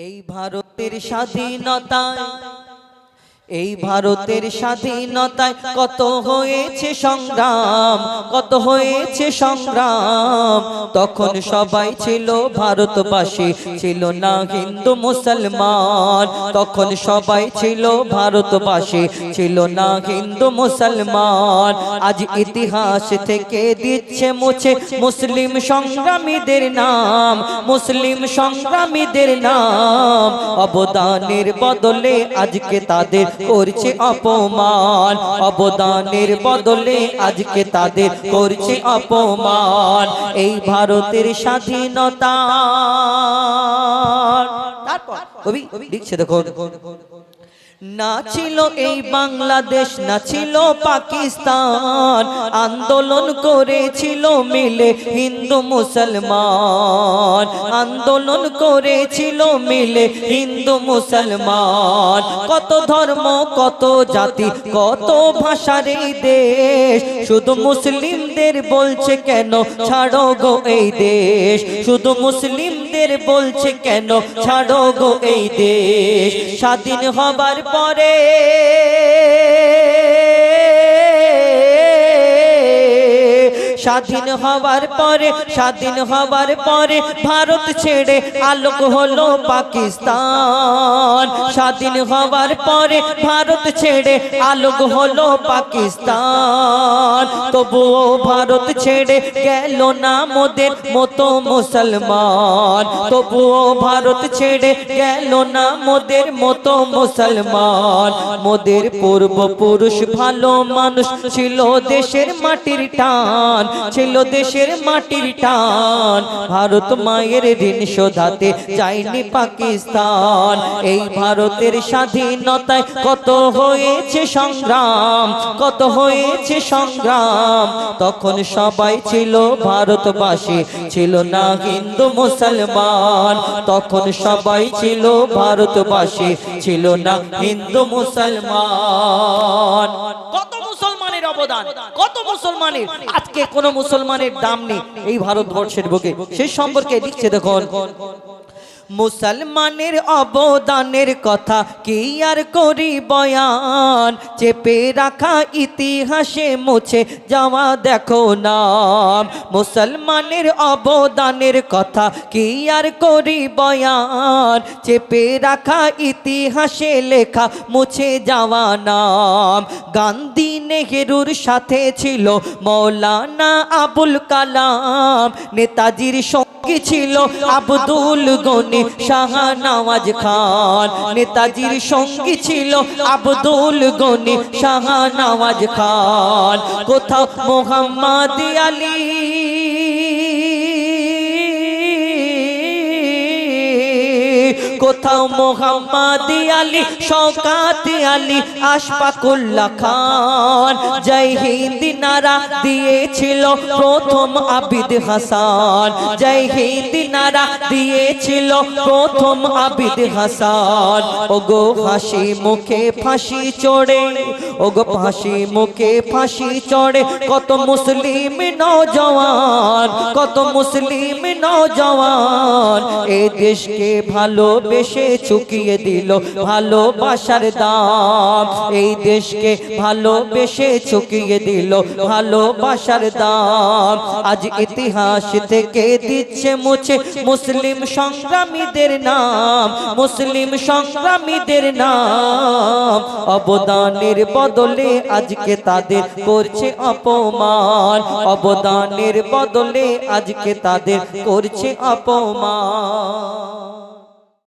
এই ভারতের স্বাধীনতায় এই ভারতের স্বাধীনতায় কত হয়েছে সংগ্রাম, কত হয়েছে সংগ্রাম? তখন সবাই ছিল ভারতবাসী, ছিল না হিন্দু মুসলমান। তখন সবাই ছিল ভারতবাসী, ছিল না হিন্দু মুসলমান। আজ ইতিহাস থেকে দিচ্ছে মুছে মুসলিম সংগ্রামীদের নাম, মুসলিম সংগ্রামীদের নাম। অবদানের বদলে আজকে তাদের করছে অপমান, অবদানের বদলে আজকে তাদের করছে অপমান। এই ভারতের স্বাধীনতা। তারপর কবি লিখছে দেখো না ছিল এই বাংলাদেশ না ছিল পাকিস্তান। আন্দোলন করেছিল মিলে হিন্দু মুসলমান। আন্দোলন করেছিল মিলে হিন্দু মুসলমান। কত ধর্ম কত জাতি কত ভাষার এই দেশ। শুধু মুসলিমদের বলছে কেন ছাড়ো গো এই দেশ? শুধু মুসলিমদের বলছে কেন ছাড়ো গো এই দেশ? স্বাধীন হবার পরে স্বাধীন হওয়ার পরে, স্বাধীন হওয়ার পরে ভারত ছেড়ে আলোক হলো পাকিস্তান। স্বাধীন হওয়ার পরে ভারত ছেড়ে আলোক হলো পাকিস্তান। তবুও ভারত ছেড়ে গেল না মোদের মতো মুসলমান। তবুও ভারত ছেড়ে গেল না মোদের মতো মুসলমান। মোদের পূর্বপুরুষ ভালো মানুষ ছিল দেশের মাটির টান। ছিল দেশের মাটির টান। ভারত মায়ের ঋণ শোধাতে চাইনি পাকিস্তান। এই ভারতের স্বাধীনতায় কত হয়েছে সংগ্রাম? কত হয়েছে সংগ্রাম? তখন সবাই ছিল ভারতবাসী, ছিল না হিন্দু মুসলমান। তখন সবাই ছিল ভারতবাসী, ছিল না হিন্দু মুসলমান। কত মুসলমানের অবদান। কত মুসলমানের? আজকে কোন মুসলমানের দাম নেই। এই ভারতবর্ষের বুকে। সেই সম্পর্কে লিখছে দেখুন। মুসলমানের অবদানের কথা কি আর করি বয়ান? চেপে রাখা ইতিহাসে মুছে যাওয়া দেখো নাম। মুসলমানের অবদানের কথা কি আর করি বয়ান? চেপে রাখা ইতিহাসে লেখা মুছে যাওয়া নাম। গান্ধী নেহেরুর সাথে ছিল মৌলানা আবুল কালাম। নেতাজির সঙ্গে ছিল আব্দুল গনি। শাহনওয়াজ খান। নেতাজির সঙ্গী ছিল আব্দুল গনি শাহানওয়াজ খান। কোথাও মোহাম্মদ আলী কোথাও মোহাম্মদ আলী, শওকাত আলী, আশফাকুল্লাহ খান। জয় হিন্দ নারা দিয়েছিল প্রথম আবিদ হাসান। জয় হিন্দ নারা দিয়েছিল প্রথম আবিদ হাসান। ওগো হাসি মুখে ফাঁসি চড়ে, ওগো ফাঁসি মুখে ফাঁসি চড়ে, কত মুসলিম নওজওয়ান কত মুসলিম নওজওয়ান এ দেশকে ভালোবেসে চুকিয়ে দিল ভালোবাসার দাম। এই দেশকে ভালোবেসে চুকিয়ে দিল ভালোবাসার দাম। আজ ইতিহাস থেকে দিচ্ছে মুছে মুসলিম সংগ্রামীদের নাম। মুসলিম সংগ্রামীদের নাম। অবদানের বদলে আজকে তাদের করছে অপমান। অবদানের বদলে আজকে তাদের করছে অপমান।